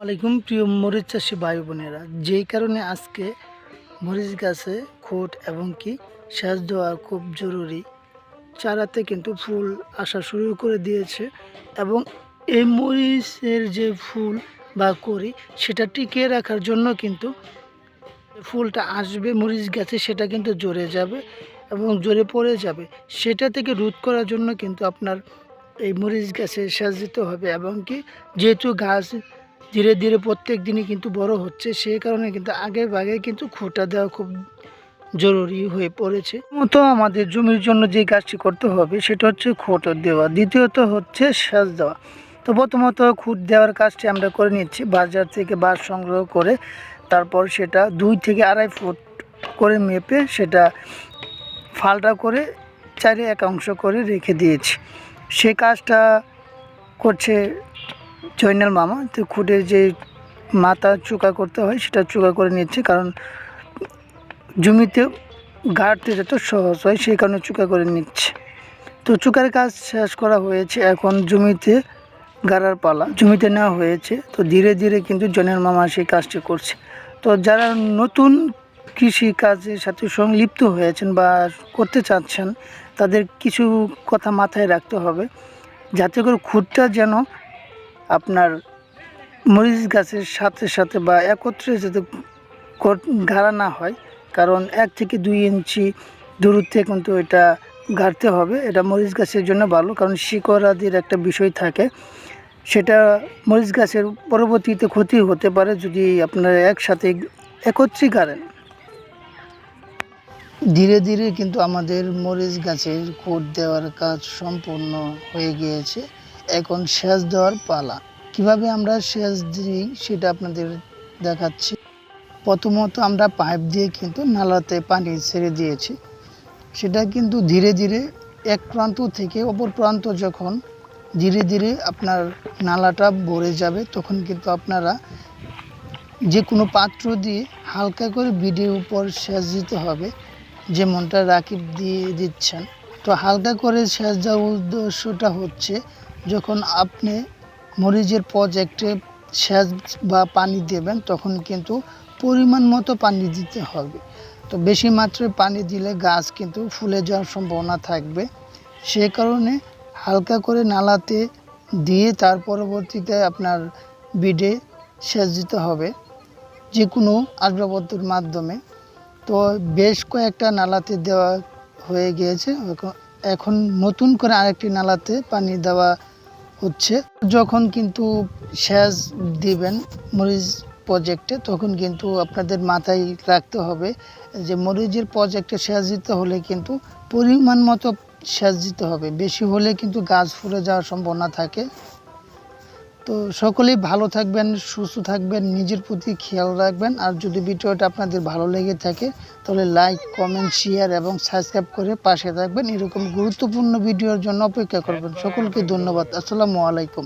আলাইকুম প্রিয় মরিচ চাষি ভাই বোনেরা। যেই কারণে আজকে মরিচ গাছে খোট এবং কি সেচ দেওয়া খুব জরুরি। চারাতে কিন্তু ফুল আসা শুরু করে দিয়েছে এবং এই মরিচের যে ফুল বা করি সেটা টিকিয়ে রাখার জন্য কিন্তু ফুলটা আসবে মরিচ গাছে, সেটা কিন্তু জড়ে যাবে এবং জড়ে পড়ে যাবে। সেটা থেকে রোধ করার জন্য কিন্তু আপনার এই মরিচ গাছে সেচ দিতে হবে এবং কি যেহেতু গাছ ধীরে ধীরে প্রত্যেক দিনই কিন্তু বড় হচ্ছে। সেই কারণে কিন্তু আগে ভাগে কিন্তু খোটা দেওয়া খুব জরুরি হয়ে পড়েছে। মতো আমাদের জমির জন্য যে কাজটি করতে হবে সেটা হচ্ছে খোট দেওয়া। দ্বিতীয়ত হচ্ছে সেচ দেওয়া। তো প্রথমত খুঁট দেওয়ার কাজটি আমরা করে নিচ্ছি। বাজার থেকে বাঁশ সংগ্রহ করে তারপর সেটা দুই থেকে আড়াই ফুট করে মেপে সেটা ফালটা করে চারি একাংশ করে রেখে দিয়েছি। সে কাজটা করছে জয়নাল মামা, তো খুঁটের যে মাথা চুকা করতে হয়, সেটা চুকা করে নিচ্ছে কারণ জমিতে গাড়তে যত সহজ হয়, সেই কারণে চুকা করে নিচ্ছে। তো চুকার কাজ শেষ করা হয়েছে, এখন জমিতে গাড়ার পালা, জমিতে নেওয়া হয়েছে, তো ধীরে ধীরে কিন্তু জনের মামা সেই কাজটি করছে। তো যারা নতুন কৃষি কাজের সাথে সংলিপ্ত হয়েছেন বা করতে চাচ্ছেন, তাদের কিছু কথা মাথায় রাখতে হবে, যাতে করে খুঁটটা যেন আপনার মরিচ গাছের সাথে সাথে বা একত্রে যাতে গাড়া না হয়, কারণ এক থেকে দুই ইঞ্চি দূরত্বে কিন্তু এটা গাড়তে হবে। এটা মরিচ গাছের জন্য ভালো, কারণ শিকড় আদির একটা বিষয় থাকে। সেটা মরিচ গাছের পরবর্তীতে ক্ষতি হতে পারে যদি আপনারা একসাথে একত্রে গাড়েন। ধীরে ধীরে কিন্তু আমাদের মরিচ গাছের কোট দেওয়ার কাজ সম্পূর্ণ হয়ে গিয়েছে। এখন সেচ দেওয়ার পালা। কীভাবে আমরা সেচ দিই সেটা আপনাদের দেখাচ্ছি। প্রথমত আমরা পাইপ দিয়ে কিন্তু নালাতে পানি ছেড়ে দিয়েছি। সেটা কিন্তু ধীরে ধীরে এক প্রান্ত থেকে অপর প্রান্ত যখন ধীরে ধীরে আপনার নালাটা ভরে যাবে, তখন কিন্তু আপনারা যে কোনো পাত্র দিয়ে হালকা করে বিডের উপর সেচ দিতে হবে, যেমনটা রাকিব দিয়ে দিচ্ছেন। তো হালকা করে সেচ দেওয়ার উদ্দেশ্যটা হচ্ছে যখন আপনি মরিচের প্রজেক্টে সেচ বা পানি দেবেন, তখন কিন্তু পরিমাণ মতো পানি দিতে হবে। তো বেশি মাত্রায় পানি দিলে গাছ কিন্তু ফুলে যাওয়ার সম্ভাবনা থাকবে। সে কারণে হালকা করে নালাতে দিয়ে তার পরবর্তীতে আপনার বিডে সেচ দিতে হবে যে কোনো আসবাবপত্রের মাধ্যমে। তো বেশ কয়েকটা নালাতে দেওয়া হয়ে গিয়েছে। এখন- এখন নতুন করে আরেকটি নালাতে পানি দেওয়া হচ্ছে। যখন কিন্তু সেচ দিবেন মরিচ প্রজেক্টে তখন কিন্তু আপনাদের মাথায় রাখতে হবে যে মরিচের প্রজেক্টে সেচ দিতে হলে কিন্তু পরিমাণ মতো সেচ দিতে হবে। বেশি হলে কিন্তু গাছ ফুলে যাওয়ার সম্ভাবনা থাকে। তো সকলেই ভালো থাকবেন, সুস্থ থাকবেন, নিজের প্রতি খেয়াল রাখবেন। আর যদি ভিডিওটা আপনাদের ভালো লেগে থাকে, তাহলে লাইক কমেন্ট শেয়ার এবং সাবস্ক্রাইব করে পাশে থাকবেন। এরকম গুরুত্বপূর্ণ ভিডিওর জন্য অপেক্ষা করবেন। সকলকে ধন্যবাদ। আসসালামু আলাইকুম।